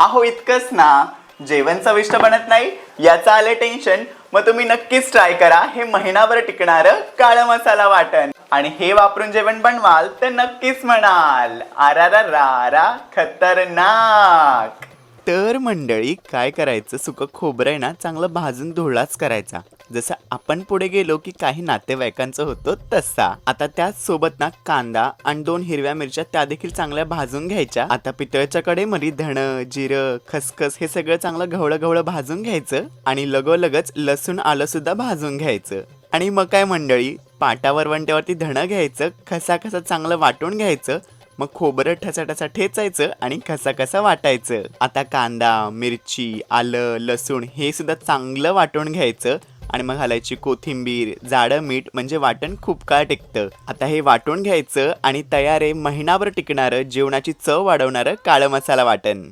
अहो इतकंच ना. जेवण चविष्ट बनत नाही याचं आले टेन्शन मग तुम्ही नक्कीच ट्राय करा. हे महिनाभर टिकणारं काळं मसाला वाटण. आणि हे वापरून जेवण बनवाल तर नक्कीच म्हणाल. आरा रा रा खतरनाक. तर मंडळी काय करायचं? सुकं खोबरं आहे ना चांगलं भाजून धुळाच करायचा. जसं आपण पुढे गेलो की काही नातेवाईकांचं होतं तसा. आता त्याच सोबत ना कांदा आणि दोन हिरव्या मिरच्या त्या देखील चांगल्या भाजून घ्यायच्या. आता पितळच्या कडेमध्ये धण जिरं खसखस हे सगळं चांगलं घवळं घवळं भाजून घ्यायचं आणि लगोलगच लसूण आलं सुद्धा भाजून घ्यायचं. आणि मग काय मंडळी? पाटावर वंट्यावरती धणं घ्यायचं खसा खसा चांगलं वाटून घ्यायचं मग खोबरं ठसा ठसा ठेचायचं आणि कसा कसा वाटायचं. आता कांदा मिरची आलं लसूण हे सुद्धा चांगलं वाटून घ्यायचं आणि मग घालायची कोथिंबीर जाडं मीठ म्हणजे वाटण खूप काळ टिकतं. आता हे वाटून घ्यायचं आणि तयार आहे महिनाभर टिकणारं जेवणाची चव वाढवणारं काळं मसाला वाटण.